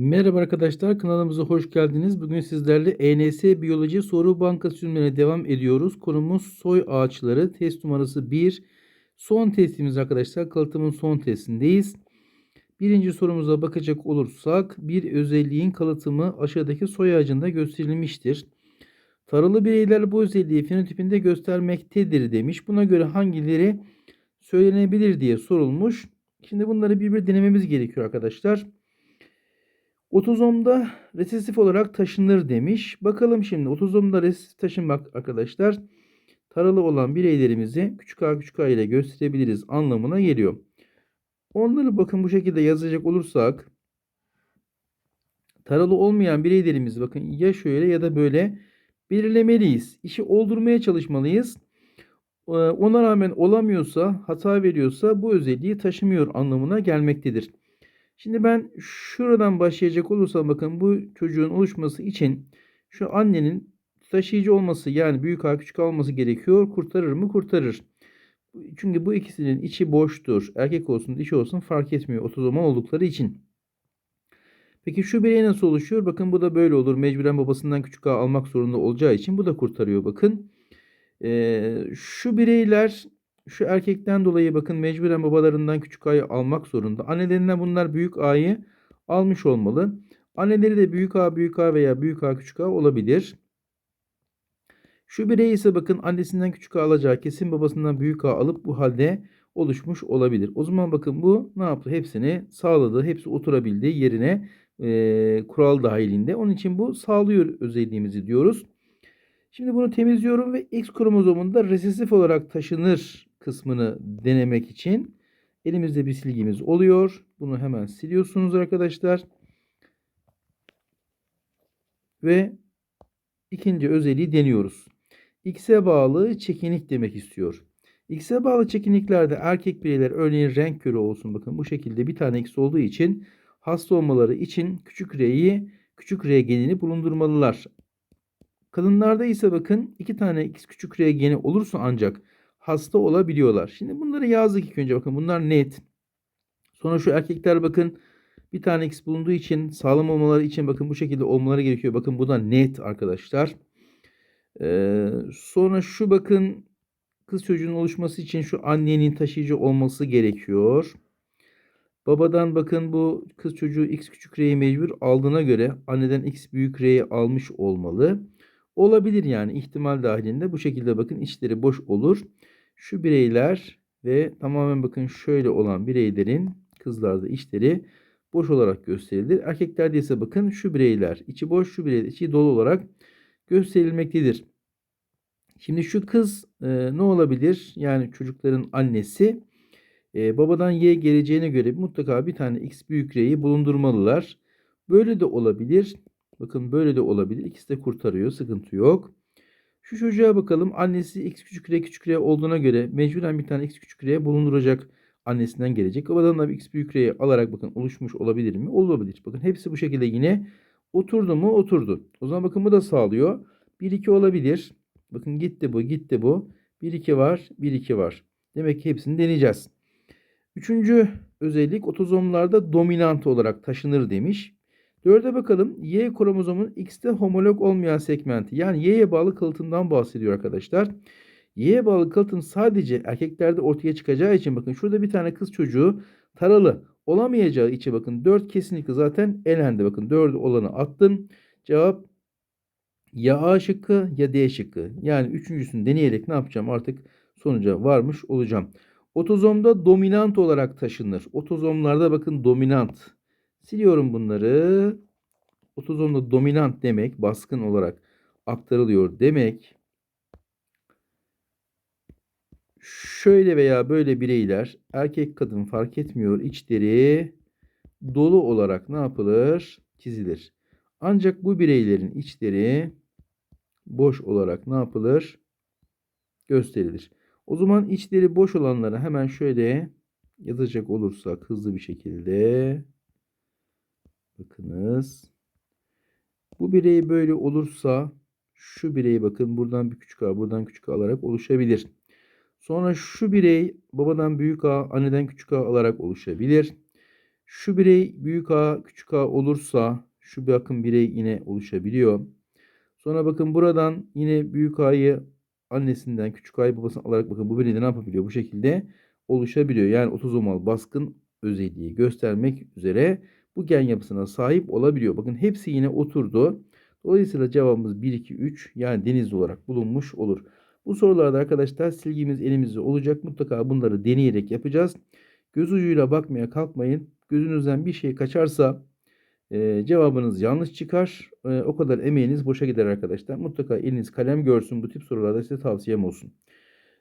Merhaba arkadaşlar kanalımıza hoş geldiniz. Bugün sizlerle ENS Biyoloji Soru Bankası çözümlerine devam ediyoruz. Konumuz soy ağaçları. Test numarası 1. Son testimiz arkadaşlar. Kalıtımın son testindeyiz. Birinci sorumuza bakacak olursak bir özelliğin kalıtımı aşağıdaki soy ağacında gösterilmiştir. Taralı bireyler bu özelliği fenotipinde göstermektedir demiş. Buna göre hangileri söylenebilir diye sorulmuş. Şimdi bunları bir bir denememiz gerekiyor arkadaşlar. Otozomda resesif olarak taşınır demiş. Bakalım şimdi otozomda resesif taşınmak arkadaşlar taralı olan bireylerimizi küçük a küçük a ile gösterebiliriz anlamına geliyor. Onları bakın bu şekilde yazacak olursak taralı olmayan bireylerimizi bakın ya şöyle ya da böyle belirlemeliyiz. İşi oldurmaya çalışmalıyız. Ee, ona rağmen olamıyorsa, hata veriyorsa bu özelliği taşımıyor anlamına gelmektedir. Şimdi ben şuradan başlayacak olursam bakın bu çocuğun oluşması için şu annenin taşıyıcı olması yani büyük A küçük A olması gerekiyor. Kurtarır mı? Kurtarır. Çünkü bu ikisinin içi boştur. Erkek olsun dişi olsun fark etmiyor otozomal oldukları için. Peki şu birey nasıl oluşuyor? Bakın bu da böyle olur. Mecburen babasından küçük A almak zorunda olacağı için bu da kurtarıyor bakın. Ee, şu bireyler şu erkekten dolayı bakın mecburen babalarından küçük A'yı almak zorunda. Annelerinden bunlar büyük A'yı almış olmalı. Anneleri de büyük A, büyük A veya büyük A, küçük A olabilir. Şu birey ise bakın annesinden küçük A alacağı kesin babasından büyük A alıp bu halde oluşmuş olabilir. O zaman bakın bu ne yaptı? Hepsini sağladı. Hepsi oturabildi yerine e, kural dahilinde. Onun için bu sağlıyor özelliğimizi diyoruz. Şimdi bunu temizliyorum ve X kromozomunda resesif olarak taşınır kısmını denemek için elimizde bir silgimiz oluyor. Bunu hemen siliyorsunuz arkadaşlar. Ve ikinci özelliği deniyoruz. X'e bağlı çekinik demek istiyor. X'e bağlı çekiniklerde erkek bireyler örneğin renk körü olsun bakın bu şekilde bir tane X olduğu için hasta olmaları için küçük R'yi küçük R genini bulundurmalılar. Kadınlarda ise bakın iki tane X küçük R geni olursa ancak hasta olabiliyorlar. Şimdi bunları yazdık ilk önce bakın bunlar net. Sonra şu erkekler bakın bir tane X bulunduğu için sağlam olmaları için bakın bu şekilde olmaları gerekiyor. Bakın bu da net arkadaşlar. Ee, sonra şu bakın kız çocuğun oluşması için şu annenin taşıyıcı olması gerekiyor. Babadan bakın bu kız çocuğu x küçük r'yi mecbur aldığına göre anneden x büyük r'yi almış olmalı. Olabilir yani ihtimal dahilinde bu şekilde bakın içleri boş olur. Şu bireyler ve tamamen bakın şöyle olan bireylerin kızlarda içleri boş olarak gösterilir. Erkeklerde ise bakın şu bireyler içi boş şu bireyler içi dolu olarak gösterilmektedir. Şimdi şu kız e, ne olabilir? Yani çocukların annesi e, babadan Y geleceğine göre mutlaka bir tane X büyük R'yi bulundurmalılar. Böyle de olabilir. Bakın böyle de olabilir. İkisi de kurtarıyor. Sıkıntı yok. Şu çocuğa bakalım. Annesi x küçük r küçük r olduğuna göre mecburen bir tane x küçük r bulunduracak annesinden gelecek. Babadan da bir x büyük r'yi alarak bakın oluşmuş olabilir mi? Olabilir. Bakın hepsi bu şekilde yine oturdu mu? Oturdu. O zaman bakın bu da sağlıyor. 1 2 olabilir. Bakın gitti bu, gitti bu. 1 2 var, 1 2 var. Demek ki hepsini deneyeceğiz. Üçüncü özellik otozomlarda dominant olarak taşınır demiş. Dörde bakalım. Y kromozomun X'te homolog olmayan segmenti. Yani Y'ye bağlı kalıtımdan bahsediyor arkadaşlar. Y'ye bağlı kalıtım sadece erkeklerde ortaya çıkacağı için bakın şurada bir tane kız çocuğu taralı olamayacağı için bakın 4 kesinlikle zaten elendi. Bakın 4 olanı attım. Cevap ya A şıkkı ya D şıkkı. Yani üçüncüsünü deneyerek ne yapacağım artık sonuca varmış olacağım. Otozomda dominant olarak taşınır. Otozomlarda bakın dominant. Siliyorum bunları. Otozomda dominant demek baskın olarak aktarılıyor demek. Şöyle veya böyle bireyler erkek kadın fark etmiyor içleri dolu olarak ne yapılır? Çizilir. Ancak bu bireylerin içleri boş olarak ne yapılır? Gösterilir. O zaman içleri boş olanları hemen şöyle yazacak olursak hızlı bir şekilde bakınız. Bu birey böyle olursa şu bireyi bakın buradan bir küçük a buradan küçük a alarak oluşabilir. Sonra şu birey babadan büyük a anneden küçük a alarak oluşabilir. Şu birey büyük A, küçük A olursa şu bakın birey yine oluşabiliyor. Sonra bakın buradan yine büyük A'yı annesinden küçük A'yı babasından alarak bakın bu birey de ne yapabiliyor? Bu şekilde oluşabiliyor. Yani otozomal baskın özelliği göstermek üzere bu gen yapısına sahip olabiliyor. Bakın hepsi yine oturdu. Dolayısıyla cevabımız 1, 2, 3 yani denizli olarak bulunmuş olur. Bu sorularda arkadaşlar silgimiz elimizde olacak. Mutlaka bunları deneyerek yapacağız. Göz ucuyla bakmaya kalkmayın. Gözünüzden bir şey kaçarsa e, cevabınız yanlış çıkar. E, o kadar emeğiniz boşa gider arkadaşlar. Mutlaka eliniz kalem görsün. Bu tip sorularda size tavsiyem olsun.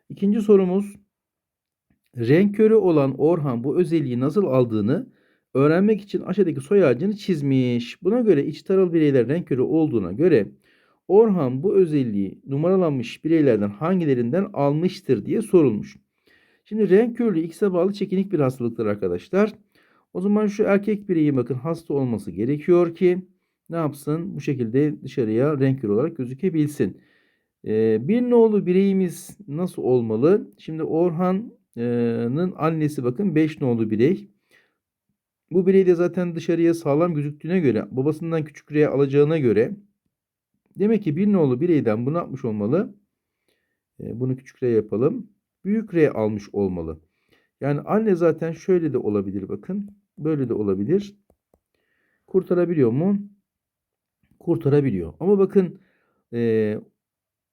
İkinci sorumuz. Renk körü olan Orhan bu özelliği nasıl aldığını öğrenmek için aşağıdaki soy ağacını çizmiş. Buna göre iç taralı bireyler renk körü olduğuna göre Orhan bu özelliği numaralanmış bireylerden hangilerinden almıştır diye sorulmuş. Şimdi renk körlüğü X'e bağlı çekinik bir hastalıktır arkadaşlar. O zaman şu erkek bireyi bakın hasta olması gerekiyor ki ne yapsın? Bu şekilde dışarıya renk körü olarak gözükebilsin. Ee, bir nolu bireyimiz nasıl olmalı? Şimdi Orhan'ın annesi bakın 5 nolu birey. Bu birey de zaten dışarıya sağlam gözüktüğüne göre babasından küçük r'ye alacağına göre demek ki bir nolu bireyden bunu yapmış olmalı. Ee, bunu küçük r yapalım. Büyük r almış olmalı. Yani anne zaten şöyle de olabilir bakın. Böyle de olabilir. Kurtarabiliyor mu? Kurtarabiliyor. Ama bakın e,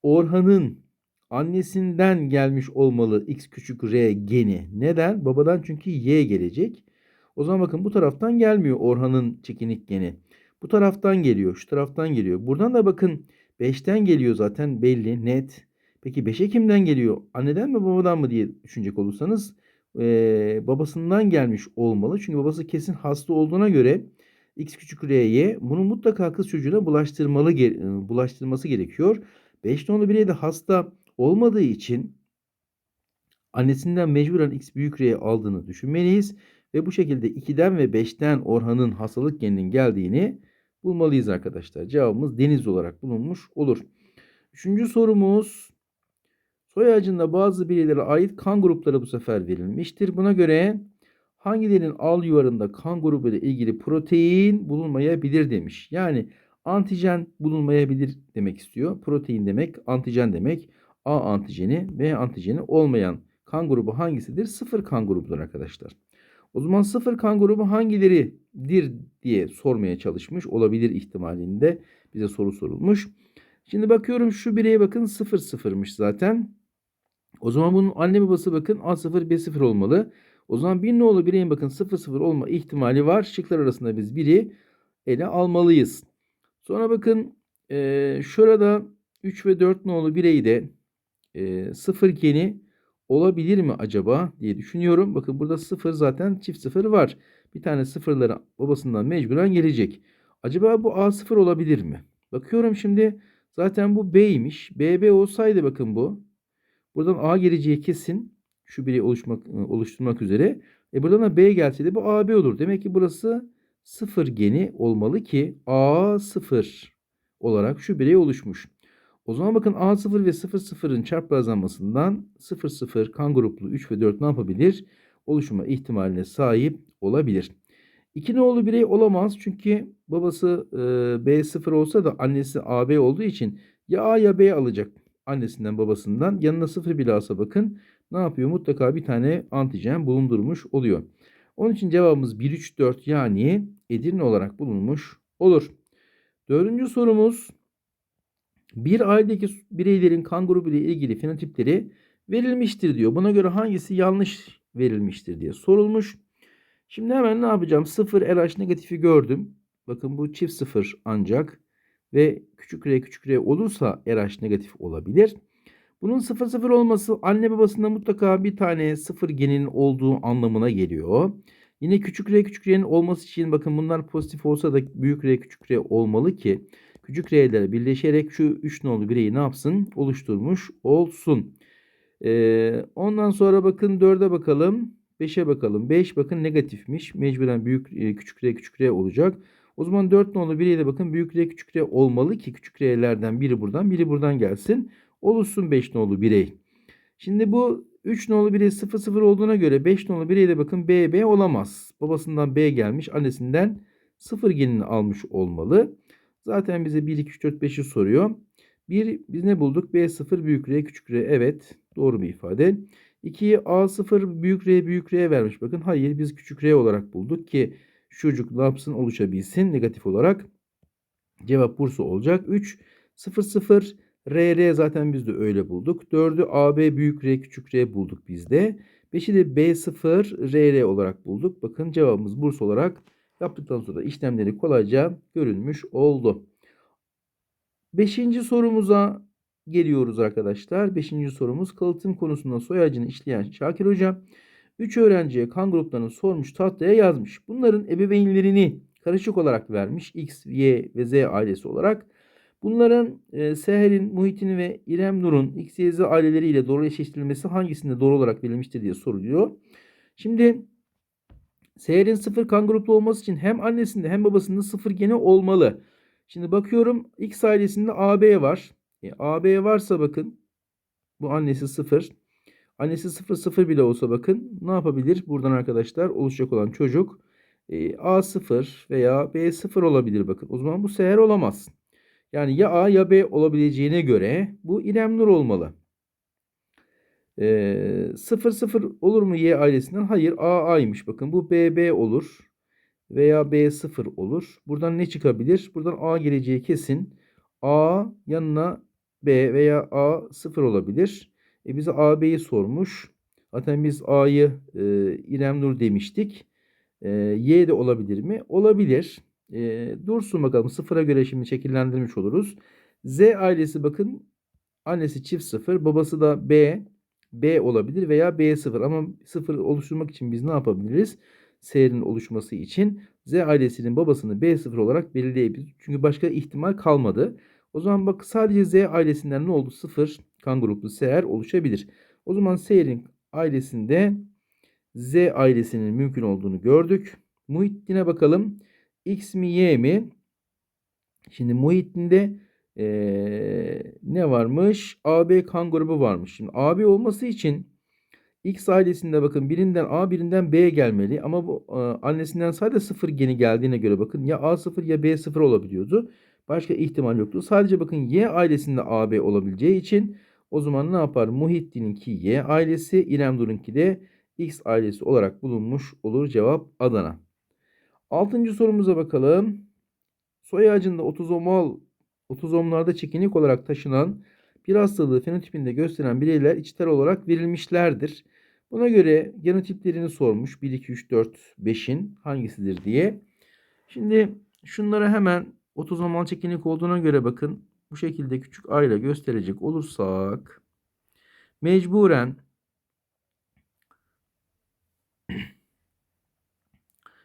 Orhan'ın annesinden gelmiş olmalı x küçük r geni. Neden? Babadan çünkü y gelecek. O zaman bakın bu taraftan gelmiyor Orhan'ın çekinik geni. Bu taraftan geliyor. Şu taraftan geliyor. Buradan da bakın 5'ten geliyor zaten belli net. Peki 5'e kimden geliyor? Anneden mi babadan mı diye düşünecek olursanız e, babasından gelmiş olmalı. Çünkü babası kesin hasta olduğuna göre x küçük r'ye bunu mutlaka kız çocuğuna bulaştırmalı bulaştırması gerekiyor. 5 nolu birey de hasta olmadığı için annesinden mecburen x büyük r'ye aldığını düşünmeliyiz. Ve bu şekilde 2'den ve 5'ten Orhan'ın hastalık geninin geldiğini bulmalıyız arkadaşlar. Cevabımız deniz olarak bulunmuş olur. Üçüncü sorumuz soy ağacında bazı bireylere ait kan grupları bu sefer verilmiştir. Buna göre hangilerinin al yuvarında kan grubu ile ilgili protein bulunmayabilir demiş. Yani antijen bulunmayabilir demek istiyor. Protein demek antijen demek. A antijeni B antijeni olmayan kan grubu hangisidir? Sıfır kan grubudur arkadaşlar. O zaman sıfır kan grubu hangileridir diye sormaya çalışmış. Olabilir ihtimalinde bize soru sorulmuş. Şimdi bakıyorum şu bireye bakın 0 sıfırmış zaten. O zaman bunun anne babası bakın A0 B0 olmalı. O zaman bir nolu bireyin bakın 0 0 olma ihtimali var. Şıklar arasında biz biri ele almalıyız. Sonra bakın e, şurada 3 ve 4 nolu bireyi de e, 0 geni olabilir mi acaba diye düşünüyorum. Bakın burada 0 zaten çift 0 var. Bir tane sıfırları babasından mecburen gelecek. Acaba bu A0 olabilir mi? Bakıyorum şimdi zaten bu B'ymiş. BB olsaydı bakın bu. Buradan A geleceği kesin. Şu biri oluşmak, oluşturmak üzere. E buradan da B gelseydi bu AB olur. Demek ki burası 0 geni olmalı ki A0 olarak şu birey oluşmuş. O zaman bakın A0 ve 00'ın çarpazlanmasından 00 kan gruplu 3 ve 4 ne yapabilir? Oluşma ihtimaline sahip olabilir. İki nolu birey olamaz çünkü babası e, B0 olsa da annesi AB olduğu için ya A ya B alacak annesinden babasından. Yanına 0 bile alsa bakın ne yapıyor? Mutlaka bir tane antijen bulundurmuş oluyor. Onun için cevabımız 1, 3, 4 yani Edirne olarak bulunmuş olur. Dördüncü sorumuz bir ailedeki bireylerin kan grubu ile ilgili fenotipleri verilmiştir diyor. Buna göre hangisi yanlış verilmiştir diye sorulmuş. Şimdi hemen ne yapacağım? 0 RH negatifi gördüm. Bakın bu çift 0 ancak ve küçük r küçük r olursa RH negatif olabilir. Bunun 0 0 olması anne babasında mutlaka bir tane 0 genin olduğu anlamına geliyor. Yine küçük r küçük r'nin olması için bakın bunlar pozitif olsa da büyük r küçük r olmalı ki küçük r'ler birleşerek şu 3 nolu bireyi ne yapsın? Oluşturmuş olsun. Ee, ondan sonra bakın 4'e bakalım. 5'e bakalım. 5 bakın negatifmiş. Mecburen büyük e, küçük r küçük r olacak. O zaman 4 nolu bireyi de bakın büyük r küçük r olmalı ki küçük r'lerden biri buradan biri buradan gelsin. Oluşsun 5 nolu birey. Şimdi bu 3 nolu birey 0 0 olduğuna göre 5 nolu birey de bakın BB olamaz. Babasından B gelmiş, annesinden 0 genini almış olmalı. Zaten bize 1 2 3 4 5'i soruyor. 1 biz ne bulduk? B0 büyük R küçük R. Evet, doğru bir ifade. 2'yi A0 büyük R büyük R vermiş. Bakın hayır biz küçük R olarak bulduk ki şu çocuk ne yapsın oluşabilsin negatif olarak. Cevap Bursa olacak. 3 0 0 R R zaten biz de öyle bulduk. 4'ü AB büyük R küçük R bulduk biz de. 5'i de B0 R R olarak bulduk. Bakın cevabımız Bursa olarak yaptıktan sonra işlemleri kolayca görülmüş oldu. Beşinci sorumuza geliyoruz arkadaşlar. Beşinci sorumuz kalıtım konusunda soy ağacını işleyen Şakir Hoca 3 öğrenciye kan gruplarını sormuş tahtaya yazmış. Bunların ebeveynlerini karışık olarak vermiş. X, Y ve Z ailesi olarak. Bunların e, Seher'in, Muhit'in ve İrem Nur'un X, Y, Z aileleriyle doğru eşleştirilmesi hangisinde doğru olarak verilmiştir diye soruluyor. Şimdi Seher'in sıfır kan gruplu olması için hem annesinde hem babasında sıfır geni olmalı. Şimdi bakıyorum X ailesinde AB var. E, AB varsa bakın bu annesi 0. Annesi 0 0 bile olsa bakın ne yapabilir? Buradan arkadaşlar oluşacak olan çocuk e, A0 veya B0 olabilir bakın. O zaman bu seher olamaz. Yani ya A ya B olabileceğine göre bu İrem Nur olmalı. E, 0 0 olur mu Y ailesinden? Hayır A A'ymış. Bakın bu BB olur. Veya B0 olur. Buradan ne çıkabilir? Buradan A geleceği kesin. A yanına B veya A 0 olabilir. E bize AB'yi sormuş. Zaten biz A'yı e, İrem Nur demiştik. E, y de olabilir mi? Olabilir. E, dursun bakalım. Sıfıra göre şimdi şekillendirmiş oluruz. Z ailesi bakın. Annesi çift sıfır. Babası da B. B olabilir veya B0. Ama sıfır oluşturmak için biz ne yapabiliriz? S'nin oluşması için Z ailesinin babasını B0 olarak belirleyebiliriz. Çünkü başka ihtimal kalmadı. O zaman bak sadece Z ailesinden ne oldu? 0 kan gruplu seher oluşabilir. O zaman seherin ailesinde Z ailesinin mümkün olduğunu gördük. Muhittin'e bakalım. X mi Y mi? Şimdi Muhittin'de ee, ne varmış? AB kan grubu varmış. Şimdi AB olması için X ailesinde bakın birinden A birinden B gelmeli. Ama bu e, annesinden sadece 0 geni geldiğine göre bakın ya A0 ya B0 olabiliyordu. Başka ihtimal yoktu. Sadece bakın Y ailesinde AB olabileceği için o zaman ne yapar? Muhittin'inki Y ailesi, İrem Dur'unki de X ailesi olarak bulunmuş olur. Cevap Adana. Altıncı sorumuza bakalım. Soy ağacında otozomal, otozomlarda çekinik olarak taşınan bir hastalığı fenotipinde gösteren bireyler içler olarak verilmişlerdir. Buna göre genotiplerini sormuş. 1, 2, 3, 4, 5'in hangisidir diye. Şimdi şunları hemen otozomal çekinik olduğuna göre bakın. Bu şekilde küçük a ile gösterecek olursak mecburen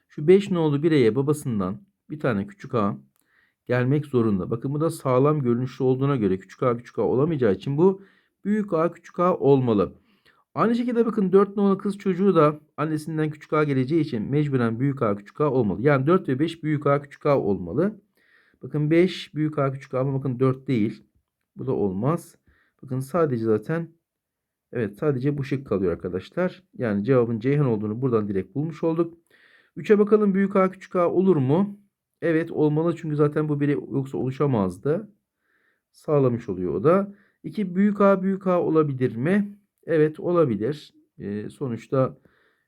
şu 5 nolu bireye babasından bir tane küçük a gelmek zorunda. Bakın bu da sağlam görünüşlü olduğuna göre küçük a küçük a olamayacağı için bu büyük a küçük a olmalı. Aynı şekilde bakın 4 nolu kız çocuğu da annesinden küçük a geleceği için mecburen büyük a küçük a olmalı. Yani 4 ve 5 büyük a küçük a olmalı. Bakın 5 büyük a küçük a ama bakın 4 değil. Bu da olmaz. Bakın sadece zaten evet sadece bu şık kalıyor arkadaşlar. Yani cevabın Ceyhan olduğunu buradan direkt bulmuş olduk. 3'e bakalım büyük a küçük a olur mu? Evet olmalı çünkü zaten bu biri yoksa oluşamazdı. Sağlamış oluyor o da. 2 büyük a büyük a olabilir mi? Evet olabilir. Ee, sonuçta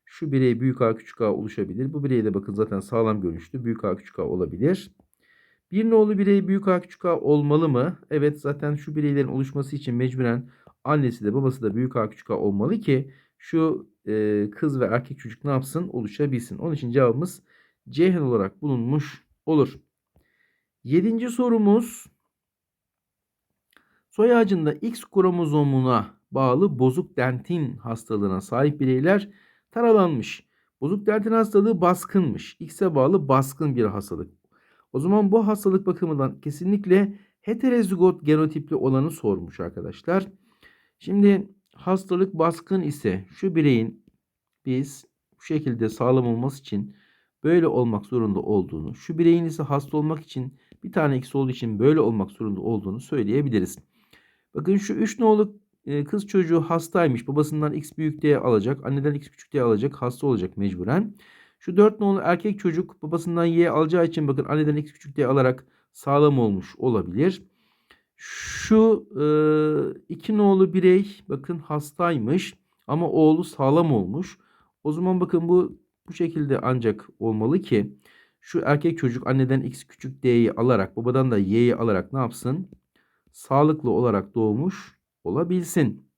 şu birey büyük a küçük a oluşabilir. Bu birey de bakın zaten sağlam görünüşlü. Büyük a küçük a olabilir. Bir nolu birey büyük A küçük A olmalı mı? Evet zaten şu bireylerin oluşması için mecburen annesi de babası da büyük A küçük A olmalı ki şu e, kız ve erkek çocuk ne yapsın? Oluşabilsin. Onun için cevabımız Ceyhan olarak bulunmuş olur. Yedinci sorumuz soy ağacında X kromozomuna bağlı bozuk dentin hastalığına sahip bireyler taralanmış. Bozuk dentin hastalığı baskınmış. X'e bağlı baskın bir hastalık. O zaman bu hastalık bakımından kesinlikle heterozigot genotipli olanı sormuş arkadaşlar. Şimdi hastalık baskın ise şu bireyin biz bu şekilde sağlam olması için böyle olmak zorunda olduğunu, şu bireyin ise hasta olmak için bir tane eksi olduğu için böyle olmak zorunda olduğunu söyleyebiliriz. Bakın şu 3 nolu e, kız çocuğu hastaymış. Babasından x büyük diye alacak. Anneden x küçük diye alacak. Hasta olacak mecburen. Şu 4 nolu erkek çocuk babasından y alacağı için bakın anneden x küçük diye alarak sağlam olmuş olabilir. Şu e, iki nolu birey bakın hastaymış ama oğlu sağlam olmuş. O zaman bakın bu bu şekilde ancak olmalı ki şu erkek çocuk anneden x küçük d'yi alarak babadan da y'yi alarak ne yapsın? Sağlıklı olarak doğmuş olabilsin.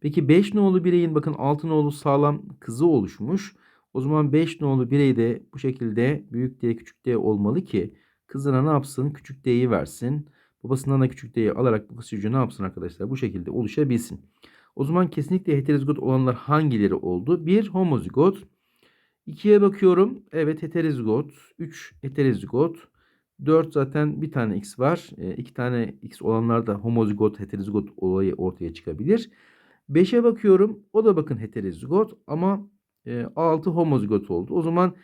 Peki 5 nolu bireyin bakın 6 nolu sağlam kızı oluşmuş. O zaman 5 nolu birey de bu şekilde büyük D küçük D olmalı ki kızına ne yapsın? Küçük D'yi versin. Babasından da küçük D'yi alarak bu çocuğu ne yapsın arkadaşlar? Bu şekilde oluşabilsin. O zaman kesinlikle heterozigot olanlar hangileri oldu? 1 homozigot. 2'ye bakıyorum. Evet heterozigot. 3 heterozigot. 4 zaten bir tane x var. 2 e, tane x olanlarda homozigot, heterozigot olayı ortaya çıkabilir. 5'e bakıyorum. O da bakın heterozigot ama e, 6 homozigot oldu. O zaman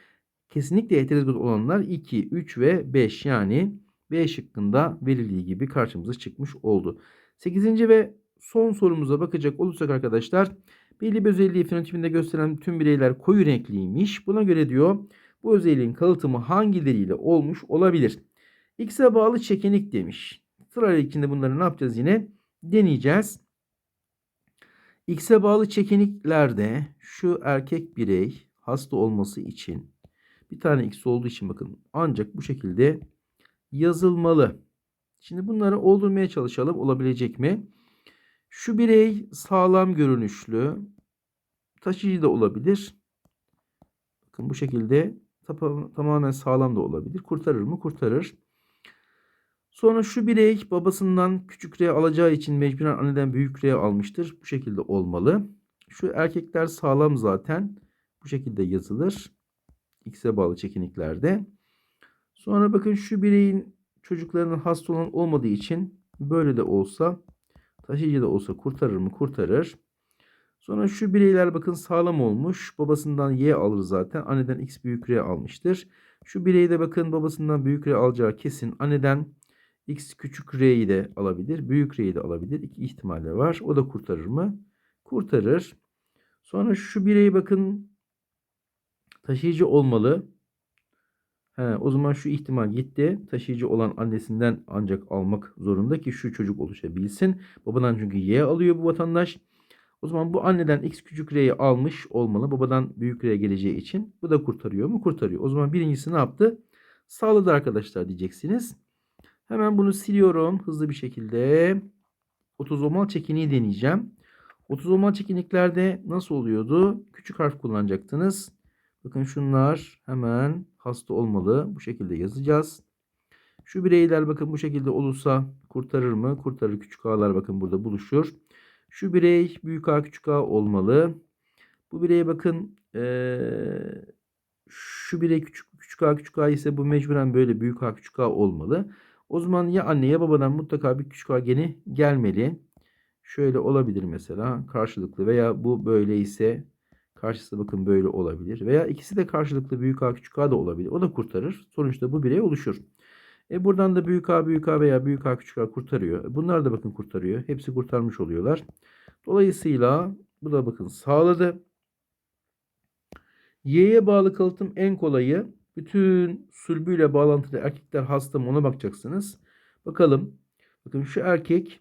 kesinlikle heterozigot olanlar 2, 3 ve 5 yani B şıkkında verildiği gibi karşımıza çıkmış oldu. 8. ve son sorumuza bakacak olursak arkadaşlar belli bir özelliği fenotipinde gösteren tüm bireyler koyu renkliymiş. Buna göre diyor bu özelliğin kalıtımı hangileriyle olmuş olabilir? X'e bağlı çekinik demiş. Sırayla içinde bunları ne yapacağız yine? Deneyeceğiz. X'e bağlı çekiniklerde şu erkek birey hasta olması için bir tane X olduğu için bakın ancak bu şekilde yazılmalı. Şimdi bunları oldurmaya çalışalım. Olabilecek mi? Şu birey sağlam görünüşlü. Taşıyıcı da olabilir. Bakın bu şekilde tamamen sağlam da olabilir. Kurtarır mı? Kurtarır. Sonra şu birey babasından küçük R alacağı için mecburen anneden büyük R almıştır. Bu şekilde olmalı. Şu erkekler sağlam zaten. Bu şekilde yazılır. X'e bağlı çekiniklerde. Sonra bakın şu bireyin çocuklarının hasta olan olmadığı için böyle de olsa taşıyıcı da olsa kurtarır mı? Kurtarır. Sonra şu bireyler bakın sağlam olmuş. Babasından Y alır zaten. Anneden X büyük R almıştır. Şu birey de bakın babasından büyük R alacağı kesin. Anneden X küçük R'yi de alabilir. Büyük R'yi de alabilir. İki ihtimalle var. O da kurtarır mı? Kurtarır. Sonra şu bireyi bakın taşıyıcı olmalı. He, o zaman şu ihtimal gitti. Taşıyıcı olan annesinden ancak almak zorunda ki şu çocuk oluşabilsin. Babadan çünkü Y alıyor bu vatandaş. O zaman bu anneden x küçük r'yi almış olmalı. Babadan büyük r geleceği için. Bu da kurtarıyor mu? Kurtarıyor. O zaman birincisi ne yaptı? Sağladı arkadaşlar diyeceksiniz. Hemen bunu siliyorum hızlı bir şekilde. Otozomal çekiniği deneyeceğim. Otozomal çekiniklerde nasıl oluyordu? Küçük harf kullanacaktınız. Bakın şunlar hemen hasta olmalı. Bu şekilde yazacağız. Şu bireyler bakın bu şekilde olursa kurtarır mı? Kurtarır. Küçük a'lar bakın burada buluşur. Şu birey büyük A küçük A olmalı. Bu bireye bakın ee, şu birey küçük, küçük A küçük A ise bu mecburen böyle büyük A küçük A olmalı. O zaman ya anne ya babadan mutlaka bir küçük A geni gelmeli. Şöyle olabilir mesela karşılıklı veya bu böyle ise karşısı bakın böyle olabilir. Veya ikisi de karşılıklı büyük A küçük A da olabilir. O da kurtarır. Sonuçta bu birey oluşur. E buradan da büyük A büyük A veya büyük A küçük A kurtarıyor. Bunlar da bakın kurtarıyor. Hepsi kurtarmış oluyorlar. Dolayısıyla bu da bakın sağladı. Y'ye bağlı kalıtım en kolayı. Bütün sülbüyle bağlantılı erkekler hasta mı ona bakacaksınız. Bakalım. Bakın şu erkek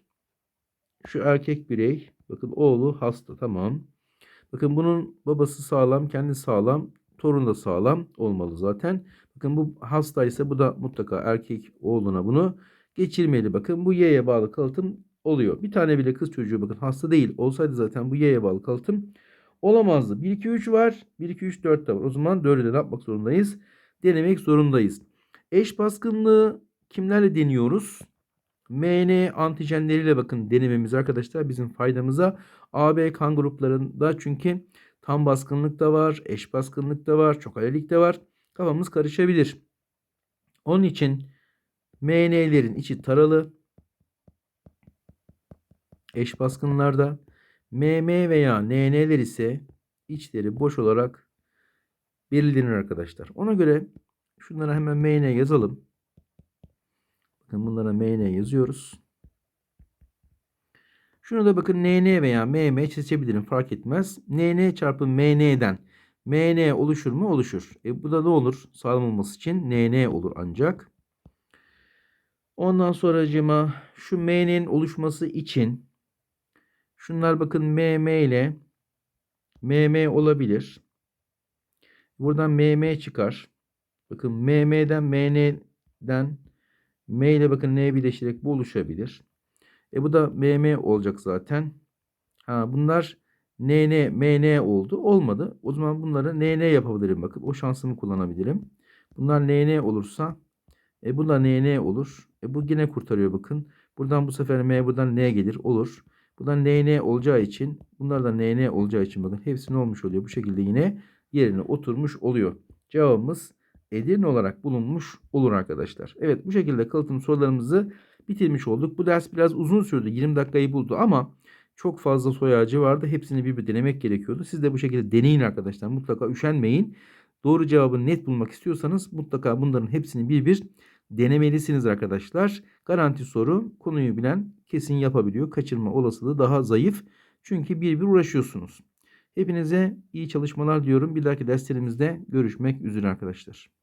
şu erkek birey bakın oğlu hasta tamam. Bakın bunun babası sağlam, kendi sağlam, torun da sağlam olmalı zaten. Bakın bu hastaysa bu da mutlaka erkek oğluna bunu geçirmeli. Bakın bu Y'ye bağlı kalıtım oluyor. Bir tane bile kız çocuğu bakın hasta değil olsaydı zaten bu Y'ye bağlı kalıtım olamazdı. 1 2 3 var. 1 2 3 4 de var. O zaman 4'ü de yapmak zorundayız? Denemek zorundayız. Eş baskınlığı kimlerle deniyoruz? MN antijenleriyle bakın denememiz arkadaşlar bizim faydamıza. AB kan gruplarında çünkü tam baskınlık da var, eş baskınlık da var, çok alelik de var kafamız karışabilir. Onun için MN'lerin içi taralı. Eş baskınlarda MM veya NN'ler ise içleri boş olarak belirlenir arkadaşlar. Ona göre şunlara hemen MN yazalım. Bakın bunlara MN yazıyoruz. Şunu da bakın NN veya MM seçebilirim fark etmez. NN çarpı MN'den MN oluşur mu? Oluşur. E bu da ne olur? Sağlam olması için NN olur ancak. Ondan sonracıma şu M'nin oluşması için şunlar bakın MM ile MM olabilir. Buradan MM çıkar. Bakın MM'den MN'den M ile bakın N birleştirerek bu oluşabilir. E bu da MM olacak zaten. Ha bunlar NN, MN oldu. Olmadı. O zaman bunları NN yapabilirim. Bakın o şansımı kullanabilirim. Bunlar NN olursa e bu da NN olur. E bu yine kurtarıyor bakın. Buradan bu sefer M buradan N gelir. Olur. Buradan NN olacağı için bunlar da NN olacağı için bakın hepsi ne olmuş oluyor. Bu şekilde yine yerine oturmuş oluyor. Cevabımız Edirne olarak bulunmuş olur arkadaşlar. Evet bu şekilde kalıtım sorularımızı bitirmiş olduk. Bu ders biraz uzun sürdü. 20 dakikayı buldu ama çok fazla soy ağacı vardı. Hepsini bir bir denemek gerekiyordu. Siz de bu şekilde deneyin arkadaşlar. Mutlaka üşenmeyin. Doğru cevabı net bulmak istiyorsanız mutlaka bunların hepsini bir bir denemelisiniz arkadaşlar. Garanti soru konuyu bilen kesin yapabiliyor. Kaçırma olasılığı daha zayıf. Çünkü bir bir uğraşıyorsunuz. Hepinize iyi çalışmalar diyorum. Bir dahaki derslerimizde görüşmek üzere arkadaşlar.